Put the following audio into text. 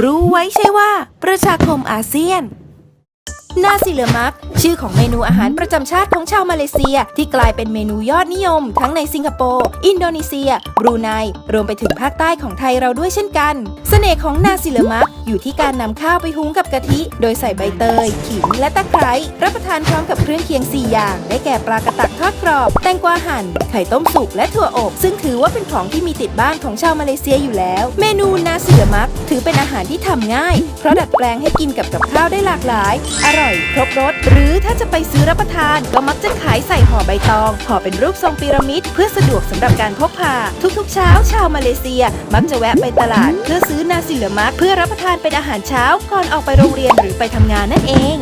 รู้ไว้ใช่ว่าประชาคมอาเซียน นาซิเลมัก ชื่อของเมนูอาหารประจำชาติของชาวมาเลเซีย ที่กลายเป็นเมนูยอดนิยม ทั้งในสิงคโปร์ อินโดนีเซีย บรูไน รวมไปถึงภาคใต้ของไทยเราด้วยเช่นกันเสน่ห์ของนาซิเลมัก อยู่ที่การนำข้าวไปหุงกับกะทิ โดยใส่ใบเตย ขิง และตะไคร้ รับประทานพร้อมกับเครื่องเคียง 4 อย่าง ได้แก่ปลากระตักทอดกรอบ แตงกวาหั่น ไข่ต้มสุก และถั่วอบ ซึ่งถือว่าเป็นของที่มีติดบ้านของชาวมาเลเซียอยู่แล้ว เมนูนาซิเลมัก ถือเป็นอาหารที่ทำง่าย เพราะดัดแปลงให้กินกับกับข้าวได้หลากหลายอร่อยครบรสหรือถ้าจะไปซื้อรับประทานก็มักจะขายใส่ห่อใบตองห่อเป็นรูปทรงพีระมิด เพื่อสะดวกสำหรับการพกพา ทุกๆ เช้าชาวมาเลเซีย มักจะแวะไปตลาด เพื่อซื้อนาซิเลมักเพื่อรับประทานเป็นอาหารเช้าก่อนออกไปโรงเรียนหรือไปทำงานนั่นเอง